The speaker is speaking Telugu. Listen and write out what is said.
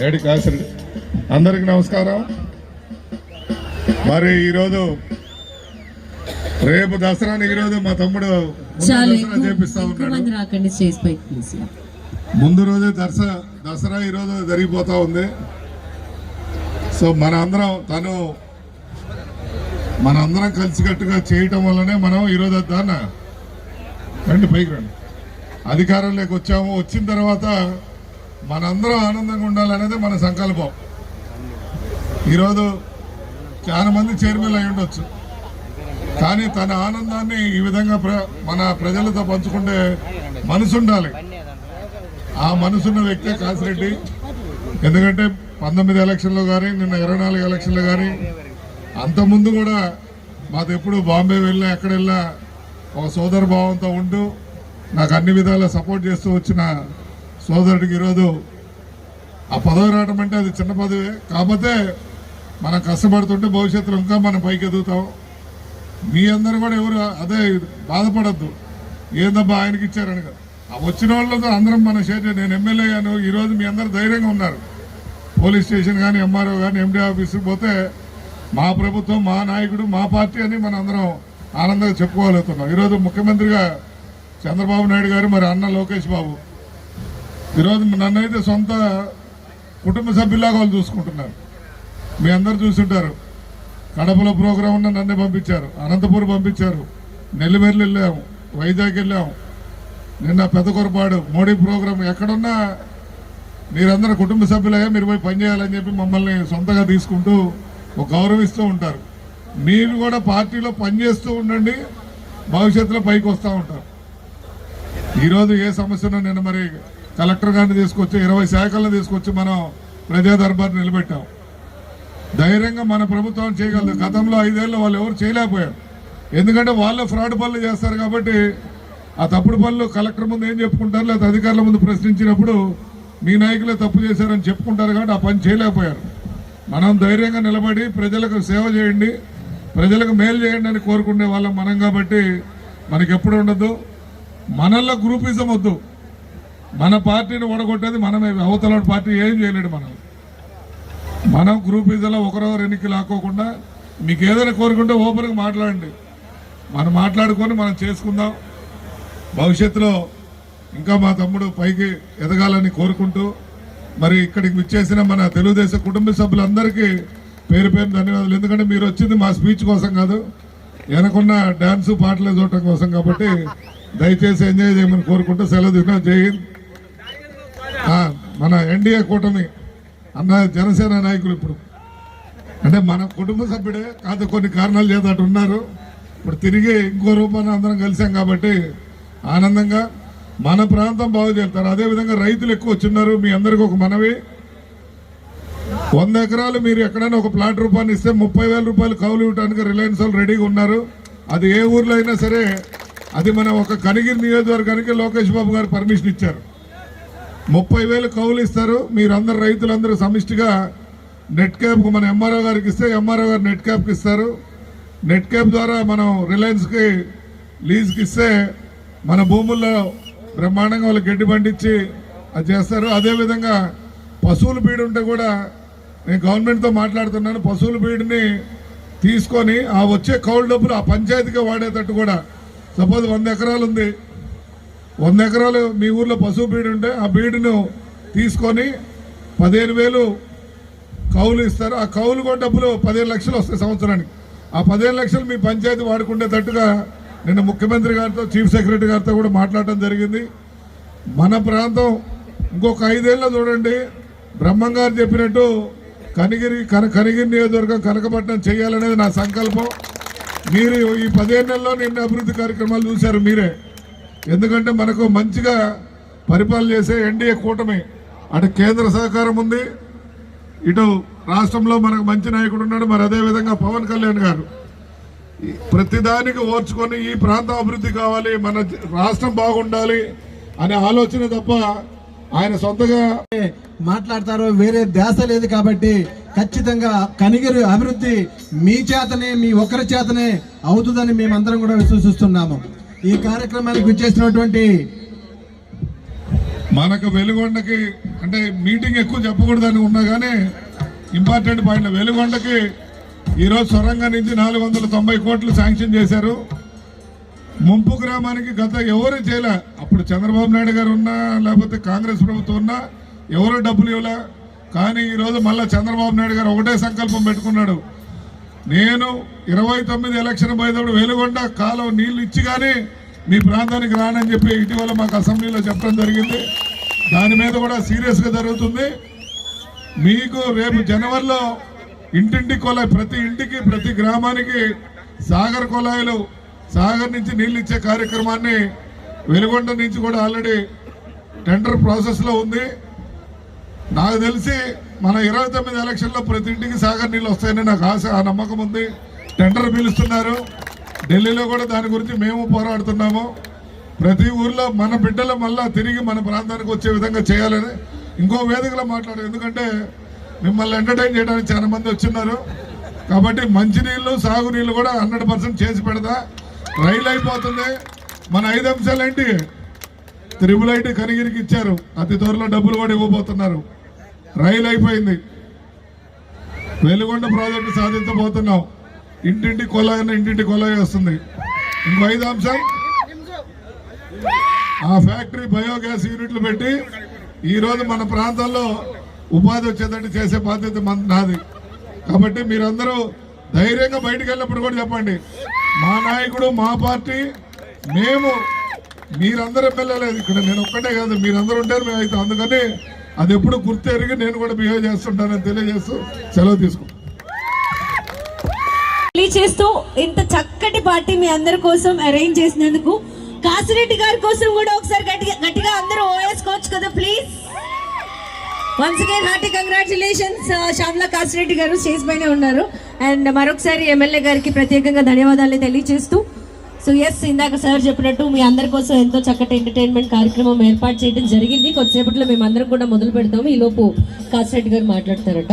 ఏడి కాసిరెడ్డి అందరికి నమస్కారం. మరి ఈరోజు రేపు దసరాని ఈరోజు మా తమ్ముడు చేపిస్తా ఉన్నాడు. ముందు రోజే దసరా దసరా ఈరోజు జరిగిపోతా ఉంది. సో మన అందరం తను మన అందరం కలిసికట్టుగా చేయటం వల్లనే మనం ఈరోజు దాన్న రండి పైకి రండి. అధికారంలోకి వచ్చాము. వచ్చిన తర్వాత మనందరం ఆనందంగా ఉండాలనేది మన సంకల్పం. ఈరోజు చాలా మంది చైర్మన్ అయి ఉండొచ్చు. కానీ తన ఆనందాన్ని ఈ విధంగా ప్ర మన ప్రజలతో పంచుకుంటే మనసు ఉండాలి. ఆ మనసున్న వ్యక్తే కాసిరెడ్డి. ఎందుకంటే పంతొమ్మిది ఎలక్షన్లో కానీ నిన్న ఇరవై నాలుగు ఎలక్షన్లో కానీ అంతకుముందు కూడా మాది ఎప్పుడు బాంబే వెళ్ళినా ఎక్కడ వెళ్ళినా ఒక సోదర భావంతో ఉంటూ నాకు అన్ని విధాలా సపోర్ట్ చేస్తూ వచ్చిన సోదరుడికి ఈరోజు ఆ పదవి రావడం అంటే అది చిన్న పదవే. కాకపోతే మనం కష్టపడుతుంటే భవిష్యత్తులో ఇంకా మనం పైకి ఎదుగుతాం. మీ అందరు కూడా ఎవరు అదే బాధపడద్దు. ఏందబ్బా ఆయనకి ఇచ్చారని కదా. ఆ వచ్చిన వాళ్ళతో అందరం మన షేర్ నేను ఎమ్మెల్యే గాను ఈరోజు మీ అందరు ధైర్యంగా ఉన్నారు. పోలీస్ స్టేషన్ కానీ ఎంఆర్ఓ కానీ ఎండి ఆఫీస్కి పోతే మా ప్రభుత్వం మా నాయకుడు మా పార్టీ అని మన అందరం ఆనందంగా చెప్పుకోగలుగుతున్నాం. ఈరోజు ముఖ్యమంత్రిగా చంద్రబాబు నాయుడు గారు మరి అన్న లోకేష్ బాబు. ఈరోజు నన్నైతే సొంత కుటుంబ సభ్యులాగా వాళ్ళు చూసుకుంటున్నారు. మీ అందరు చూసుంటారు. కడపలో ప్రోగ్రాం ఉన్న నన్నే పంపించారు. అనంతపురం పంపించారు. నెల్లిమెర్లు వెళ్ళాము. వైజాగ్ వెళ్ళాము. నిన్న పెద్దకొరపాడు మోడీ ప్రోగ్రాం ఎక్కడున్నా మీరందరూ కుటుంబ సభ్యులయ్యా మీరు పోయి పనిచేయాలని చెప్పి మమ్మల్ని సొంతగా తీసుకుంటూ ఒక గౌరవిస్తూ ఉంటారు. మీరు కూడా పార్టీలో పనిచేస్తూ ఉండండి భవిష్యత్తులో పైకి వస్తూ ఉంటారు. ఈరోజు ఏ సమస్యను నిన్న మరి కలెక్టర్ గారిని తీసుకొచ్చి ఇరవై శాఖలను తీసుకొచ్చి మనం ప్రజా దర్బార్ నిలబెట్టాం. ధైర్యంగా మన ప్రభుత్వం చేయగలదు. గతంలో ఐదేళ్ళు వాళ్ళు ఎవరు చేయలేకపోయారు. ఎందుకంటే వాళ్ళే ఫ్రాడ్ పనులు చేస్తారు కాబట్టి ఆ తప్పుడు పనులు కలెక్టర్ ముందు ఏం చెప్పుకుంటారు? లేదా అధికారుల ముందు ప్రశ్నించినప్పుడు మీ నాయకులే తప్పు చేశారని చెప్పుకుంటారు కాబట్టి ఆ పని చేయలేకపోయారు. మనం ధైర్యంగా నిలబడి ప్రజలకు సేవ చేయండి ప్రజలకు మేలు చేయండి అని కోరుకునే వాళ్ళం మనం కాబట్టి మనకి ఎప్పుడు ఉండదు. మనల్లో గ్రూపిజం వద్దు. మన పార్టీని ఓడగొట్టేది మనమే. అవతల పార్టీ ఏం చేయలేడు మనం. మనం గ్రూప్ ఇదిలో ఒకరో ఎన్నిక లాక్కోకుండా మీకు ఏదైనా కోరుకుంటే ఓపెన్గా మాట్లాడండి. మనం మాట్లాడుకొని మనం చేసుకుందాం. భవిష్యత్తులో ఇంకా మా తమ్ముడు పైకి ఎదగాలని కోరుకుంటూ మరి ఇక్కడికి విచ్చేసిన మన తెలుగుదేశం కుటుంబ సభ్యులందరికీ పేరు పేరు ధన్యవాదాలు. ఎందుకంటే మీరు వచ్చింది మా స్పీచ్ కోసం కాదు వెనకున్న డ్యాన్సు పాటలు చూడటం కోసం కాబట్టి దయచేసి ఎంజాయ్ చేయమని కోరుకుంటూ సెలవు తీసుకున్నా జై హింద్. మన ఎన్డీఏ కూటమి అన్న జనసేన నాయకులు ఇప్పుడు. అంటే మన కుటుంబ సభ్యుడే కాదు కొన్ని కారణాలు చేత అటు ఉన్నారు. ఇప్పుడు తిరిగి ఇంకో రూపాన్ని అందరం కలిసాం కాబట్టి ఆనందంగా మన ప్రాంతం బాగు చేస్తారు. అదేవిధంగా రైతులు ఎక్కువ వచ్చిన్నారు మీ అందరికీ ఒక మనవి. వంద ఎకరాలు మీరు ఎక్కడైనా ఒక ప్లాట్ రూపాన్ని ఇస్తే ముప్పై వేల రూపాయలు కౌలు ఇవ్వడానికి రిలయన్స్ వాళ్ళు రెడీగా ఉన్నారు. అది ఏ ఊర్లో అయినా సరే అది మన ఒక కనిగిరి నియోజకవర్గానికి లోకేష్ బాబు గారు పర్మిషన్ ఇచ్చారు. ముప్పై వేలు కౌలు ఇస్తారు. మీరందరు రైతులందరూ సమిష్టిగా నెట్ క్యాప్కు మన ఎంఆర్ఓ గారికి ఇస్తే ఎంఆర్ఓ గారు నెట్ క్యాప్కి ఇస్తారు. నెట్ క్యాప్ ద్వారా మనం రిలయన్స్కి లీజ్కి ఇస్తే మన భూముల్లో బ్రహ్మాండంగా వాళ్ళు గడ్డి పండించి అది చేస్తారు. అదేవిధంగా పశువుల బీడు ఉంటే కూడా నేను గవర్నమెంట్తో మాట్లాడుతున్నాను. పశువుల బీడుని తీసుకొని ఆ వచ్చే కౌలు డబ్బులు ఆ పంచాయతీగా వాడేటట్టు కూడా సపోజ్ వంద ఎకరాలు ఉంది వంద ఎకరాలు మీ ఊర్లో పశువు బీడు ఉంటే ఆ బీడును తీసుకొని పదిహేను వేలు కౌలు ఇస్తారు. ఆ కౌలు కూడా డబ్బులు పదిహేను లక్షలు వస్తాయి సంవత్సరానికి. ఆ పదిహేను లక్షలు మీ పంచాయతీ వాడుకునేటట్టుగా నిన్న ముఖ్యమంత్రి గారితో చీఫ్ సెక్రటరీ గారితో కూడా మాట్లాడటం జరిగింది. మన ప్రాంతం ఇంకొక ఐదేళ్ళ చూడండి. బ్రహ్మం గారు చెప్పినట్టు కనిగిరి కన కనిగిరి నియోజకవర్గం కనకపట్నం చేయాలనేది నా సంకల్పం. మీరు ఈ పదిహేను నెలలో నిన్న అభివృద్ధి కార్యక్రమాలు చూశారు మీరే. ఎందుకంటే మనకు మంచిగా పరిపాలన చేసే ఎన్డీఏ కూటమి. అటు కేంద్ర సహకారం ఉంది. ఇటు రాష్ట్రంలో మనకు మంచి నాయకుడు ఉన్నాడు. మరి అదే విధంగా పవన్ కళ్యాణ్ గారు. ప్రతిదానికి ఓర్చుకొని ఈ ప్రాంతం అభివృద్ధి కావాలి. మన రాష్ట్రం బాగుండాలి అనే ఆలోచన తప్ప ఆయన సొంతగా మాట్లాడతారు వేరే ధ్యాస లేదు కాబట్టి ఖచ్చితంగా కనిగిరి అభివృద్ధి మీ చేతనే మీ ఒక్కరి చేతనే అవుతుందని మేమందరం కూడా విశ్వసిస్తున్నాము. ఈ కార్యక్రమానికి వచ్చేసినటువంటి మనకు వెలుగొండకి అంటే మీటింగ్ ఎక్కువ చెప్పకూడదని ఉన్నా కానీ ఇంపార్టెంట్ పాయింట్. వెలుగొండకి ఈరోజు సొరంగం నుంచి నాలుగు వందల తొంభై కోట్లు శాంక్షన్ చేశారు. ముంపు గ్రామానికి గత ఎవరు చేయలే? అప్పుడు చంద్రబాబు నాయుడు గారు ఉన్నా లేకపోతే కాంగ్రెస్ ప్రభుత్వం ఉన్నా ఎవరు డబ్బులు ఇవ్వలే? కానీ ఈరోజు మళ్ళీ చంద్రబాబు నాయుడు గారు ఒకటే సంకల్పం పెట్టుకున్నాడు. నేను ఇరవై తొమ్మిది ఎలక్షన్ పోయేటప్పుడు వెలుగొండ కాలం నీళ్ళు ఇచ్చి కానీ మీ ప్రాంతానికి రానని చెప్పి ఇటీవల మాకు అసెంబ్లీలో చెప్పడం జరిగింది. దాని మీద కూడా సీరియస్గా జరుగుతుంది. మీకు రేపు జనవరిలో ఇంటింటి కొలాయి ప్రతి ఇంటికి ప్రతి గ్రామానికి సాగర్ కొలాయిలు సాగర్ నుంచి నీళ్ళు ఇచ్చే కార్యక్రమాన్ని వెలుగొండ నుంచి కూడా ఆల్రెడీ టెండర్ ప్రాసెస్లో ఉంది. నాకు తెలిసి మన ఇరవై తొమ్మిది ఎలక్షన్లో ప్రతి ఇంటికి సాగర్ నీళ్ళు వస్తాయని నాకు ఆశ ఆ నమ్మకం ఉంది. టెండర్ పిలుస్తున్నారు. ఢిల్లీలో కూడా దాని గురించి మేము పోరాడుతున్నాము. ప్రతి ఊర్లో మన బిడ్డలు మళ్ళా తిరిగి మన ప్రాంతానికి వచ్చే విధంగా చేయాలని ఇంకో వేదికలో మాట్లాడారు. ఎందుకంటే మిమ్మల్ని ఎంటర్టైన్ చేయడానికి చాలా మంది వచ్చిన్నారు. కాబట్టి మంచినీళ్ళు సాగునీళ్ళు కూడా హండ్రెడ్ పర్సెంట్ చేసి పెడదా రైలు అయిపోతుంది. మన ఐదు అంశాలు ఏంటి? త్రిబుల్ ఐటీ కనిగిరికి ఇచ్చారు. అతి త్వరలో డబ్బులు కూడా ఇవ్వబోతున్నారు. రైలు అయిపోయింది. వెలుగొండ ప్రాజెక్టు సాధించబోతున్నాం. ఇంటింటి కొలాయి ఇంటింటి కొలాయి వస్తుంది. ఇంకో ఐదు అంశం ఆ ఫ్యాక్టరీ బయోగ్యాస్ యూనిట్లు పెట్టి ఈరోజు మన ప్రాంతంలో ఉపాధి వచ్చేటట్టు చేసే బాధ్యత మన నాది. కాబట్టి మీరందరూ ధైర్యంగా బయటికి వెళ్ళినప్పుడు కూడా చెప్పండి. మా నాయకుడు మా పార్టీ మేము మీరందరూ వెళ్ళలేదు ఇక్కడ నేను ఒక్కటే కాదు మీరందరూ ఉంటారు మేము అయితే. అందుకని అది ఎప్పుడు గుర్తెరిగి నేను కూడా బిహేవ్ చేస్తుంటానని తెలియజేస్తూ సెలవు తీసుకుంటాను తెలియచేస్తూ ఇంత చక్కటి పార్టీ మీ అందరి కోసం అరేంజ్ చేసినందుకు కాసిరెడ్డి గారి కోసం కూడా ఒకసారి గట్టిగా గట్టిగా అందరూ ఓవేసుకోవచ్చు కదా please once again hearty congratulations Shyamala Kasireddy గారు స్టేజ్ పైన ఉన్నారు. అండ్ మరొకసారి ఎమ్మెల్యే గారికి ప్రత్యేకంగా ధన్యవాదాలు తెలియజేస్తూ సో ఎస్ ఇందాక సార్ చెప్పినట్టు మీ అందరి కోసం ఎంతో చక్కటి ఎంటర్టైన్మెంట్ కార్యక్రమం ఏర్పాటు చేయడం జరిగింది. కొద్దిసేపట్లో మేము కూడా మొదలు పెడతాము. ఈ లోపు కాసిరెడ్డి గారు మాట్లాడతారట.